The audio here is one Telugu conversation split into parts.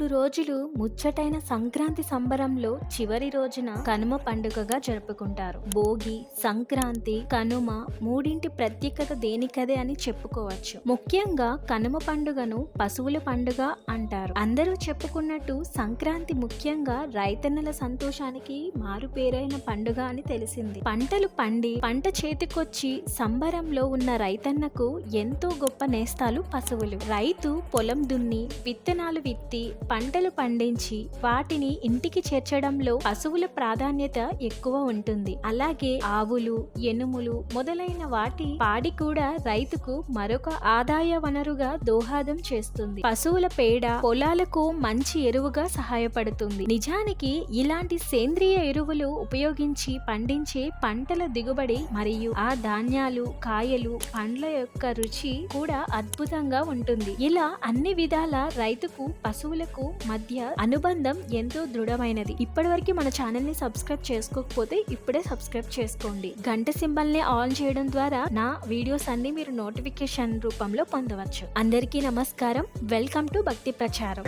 మూడు రోజులు ముచ్చటైన సంక్రాంతి సంబరంలో చివరి రోజున కనుమ పండుగగా జరుపుకుంటారు. భోగి సంక్రాంతి కనుమ మూడింటి ప్రత్యేకత దేనికదే అని చెప్పుకోవచ్చు. ముఖ్యంగా కనుమ పండుగను పశువుల పండుగ అంటారు. అందరూ చెప్పుకున్నట్టు సంక్రాంతి ముఖ్యంగా రైతన్నల సంతోషానికి మారుపేరైన పండుగ అని తెలిసింది. పంటలు పండి పంట చేతికొచ్చి సంబరంలో ఉన్న రైతన్నకు ఎంతో గొప్ప నేస్తాలు పశువులు. రైతు పొలం దున్ని విత్తనాలు విత్తి పంటలు పండించి వాటిని ఇంటికి చేర్చడంలో పశువుల ప్రాధాన్యత ఎక్కువ ఉంటుంది. అలాగే ఆవులు ఎనుములు మొదలైన వాటి పాడి కూడా రైతుకు మరొక ఆదాయ వనరుగా దోహదం చేస్తుంది. పశువుల పేడ పొలాలకు మంచి ఎరువుగా సహాయపడుతుంది. నిజానికి ఇలాంటి సేంద్రియ ఎరువులు ఉపయోగించి పండించే పంటల దిగుబడి మరియు ఆ ధాన్యాలు కాయలు పండ్ల యొక్క రుచి కూడా అద్భుతంగా ఉంటుంది. ఇలా అన్ని విధాల రైతుకు పశువులకు మధ్య అనుబంధం ఎంతో దృఢమైనది. ఇప్పటివరకు మన ఛానల్ని సబ్స్క్రైబ్ చేసుకోకపోతే ఇప్పుడే సబ్స్క్రైబ్ చేసుకోండి. గంట సింబల్ని ఆన్ చేయడం ద్వారా నా వీడియోస్ అన్ని మీరు నోటిఫికేషన్ రూపంలో పొందవచ్చు. అందరికీ నమస్కారం. వెల్కమ్ టు భక్తి ప్రచారం.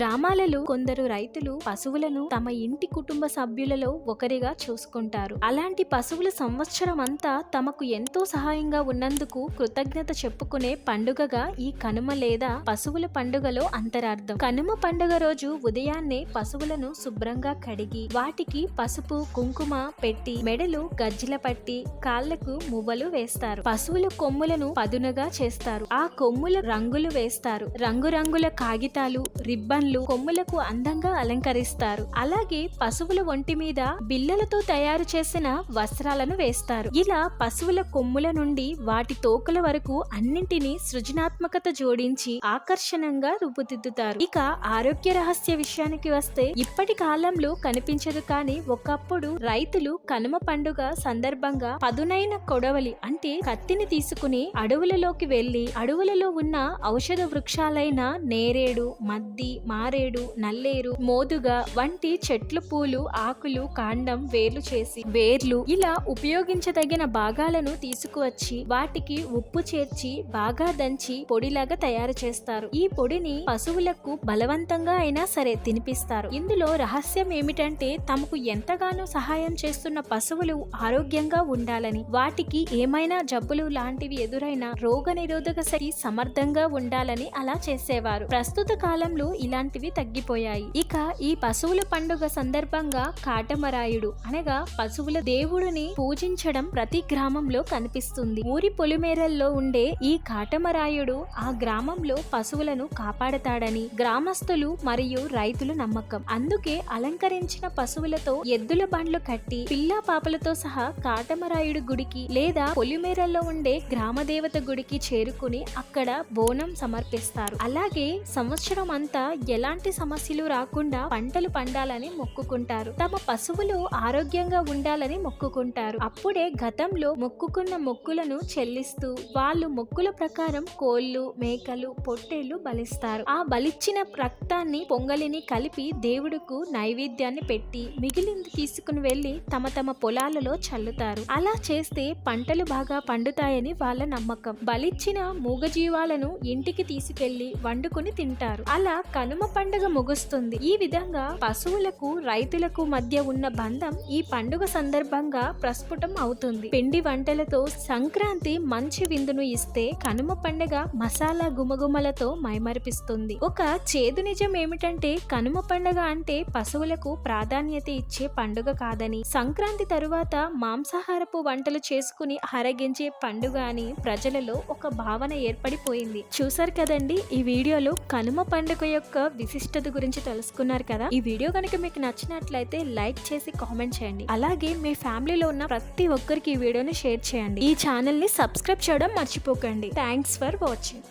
గ్రామాలలో కొందరు రైతులు పశువులను తమ ఇంటి కుటుంబ సభ్యులలో ఒకరిగా చూసుకుంటారు. అలాంటి పశువుల సంవత్సరం అంతా తమకు ఎంతో సహాయంగా ఉన్నందుకు కృతజ్ఞత చెప్పుకునే పండుగగా ఈ కనుమ లేదా పశువుల పండుగలో అంతరార్థం. కనుమ పండుగ రోజు ఉదయాన్నే పశువులను శుభ్రంగా కడిగి వాటికి పసుపు కుంకుమ పెట్టి మెడలు గజ్జిల పట్టి కాళ్ళకు మువ్వలు వేస్తారు. పశువుల కొమ్ములను పదునుగా చేస్తారు. ఆ కొమ్ముల రంగులు వేస్తారు. రంగురంగుల కాగితాలు రిబ్బన్లు కొమ్ములకు అందంగా అలంకరిస్తారు. అలాగే పశువుల ఒంటి మీద బిల్లలతో తయారు చేసిన వస్త్రాలను వేస్తారు. ఇలా పశువుల కొమ్ముల నుండి వాటి తోకల వరకు అన్నింటినీ సృజనాత్మకత జోడించి ఆకర్షణంగా రూపుదిద్దుతారు. ఇక ఆరోగ్య రహస్య విషయానికి వస్తే ఇప్పటి కాలంలో కనిపించదు కానీ ఒకప్పుడు రైతులు కనుమ పండుగ సందర్భంగా పదునైన కొడవలి అంటే కత్తిని తీసుకుని అడవులలోకి వెళ్ళి అడవులలో ఉన్న ఔషధ వృక్షాలైన నేరేడు మద్ది మా మారేడు నల్లేరు మోదుగ వంటి చెట్లు పూలు ఆకులు కాండం వేర్లు చేసి వేర్లు ఇలా ఉపయోగించదగిన భాగాలను తీసుకువచ్చి వాటికి ఉప్పు చేర్చి బాగా దంచి పొడిలాగా తయారు చేస్తారు. ఈ పొడిని పశువులకు బలవంతంగా అయినా సరే తినిపిస్తారు. ఇందులో రహస్యం ఏమిటంటే తమకు ఎంతగానో సహాయం చేస్తున్న పశువులు ఆరోగ్యంగా ఉండాలని వాటికి ఏమైనా జబ్బులు లాంటివి ఎదురైనా రోగ నిరోధక శక్తి సమర్థంగా ఉండాలని అలా చేసేవారు. ప్రస్తుత కాలంలో ఇలాంటి లాంటివి తగ్గిపోయాయి. ఇక ఈ పశువుల పండుగ సందర్భంగా కాటమరాయుడు అనగా పశువుల దేవుడిని పూజించడం ప్రతి గ్రామంలో కనిపిస్తుంది. ఊరి పొలిమేరల్లో ఉండే ఈ కాటమరాయుడు ఆ గ్రామంలో పశువులను కాపాడతాడని గ్రామస్తులు మరియు రైతులు నమ్మకం. అందుకే అలంకరించిన పశువులతో ఎద్దుల బండ్లు కట్టి పిల్ల పాపలతో సహా కాటమరాయుడు గుడికి లేదా పొలిమేరల్లో ఉండే గ్రామ దేవత గుడికి చేరుకుని అక్కడ బోనం సమర్పిస్తారు. అలాగే సంవత్సరం అంతా ఎలాంటి సమస్యలు రాకుండా పంటలు పండాలని మొక్కుకుంటారు. తమ పశువులు ఆరోగ్యంగా ఉండాలని మొక్కుకుంటారు. అప్పుడే గతంలో మొక్కుకున్న మొక్కులను చెల్లిస్తూ వాళ్ళు మొక్కుల ప్రకారం కోళ్ళు మేకలు పొట్టేళ్ళు బలిస్తారు. ఆ బలిచ్చిన రక్తాన్ని పొంగలిని కలిపి దేవుడుకు నైవేద్యాన్ని పెట్టి మిగిలింది తీసుకుని వెళ్ళి తమ తమ పొలాలలో చల్లుతారు. అలా చేస్తే పంటలు బాగా పండుతాయని వాళ్ళ నమ్మకం. బలిచ్చిన మూగజీవాలను ఇంటికి తీసుకెళ్ళి వండుకొని తింటారు. అలా కనుమ పండుగ ముగుస్తుంది. ఈ విధంగా పశువులకు రైతులకు మధ్య ఉన్న బంధం ఈ పండుగ సందర్భంగా ప్రస్ఫుటం అవుతుంది. పిండి వంటలతో సంక్రాంతి మంచి విందును ఇస్తే కనుమ పండుగ మసాలా గుమగుమలతో మైమరిపిస్తుంది. ఒక చేదు నిజం ఏమిటంటే కనుమ పండుగ అంటే పశువులకు ప్రాధాన్యత ఇచ్చే పండుగ కాదని సంక్రాంతి తరువాత మాంసాహారపు వంటలు చేసుకుని హరగించే పండుగ అని ప్రజలలో ఒక భావన ఏర్పడిపోయింది. చూసారు కదండి ఈ వీడియోలో కనుమ పండుగ యొక్క విశిష్టత గురించి తెలుసుకున్నారు కదా? ఈ వీడియో కనుక మీకు నచ్చినట్లయితే లైక్ చేసి కామెంట్ చేయండి. అలాగే మీ ఫ్యామిలీలో ఉన్న ప్రతి ఒక్కరికి ఈ వీడియోని షేర్ చేయండి. ఈ ఛానల్ని సబ్స్క్రైబ్ చేయడం మర్చిపోకండి. Thanks for watching.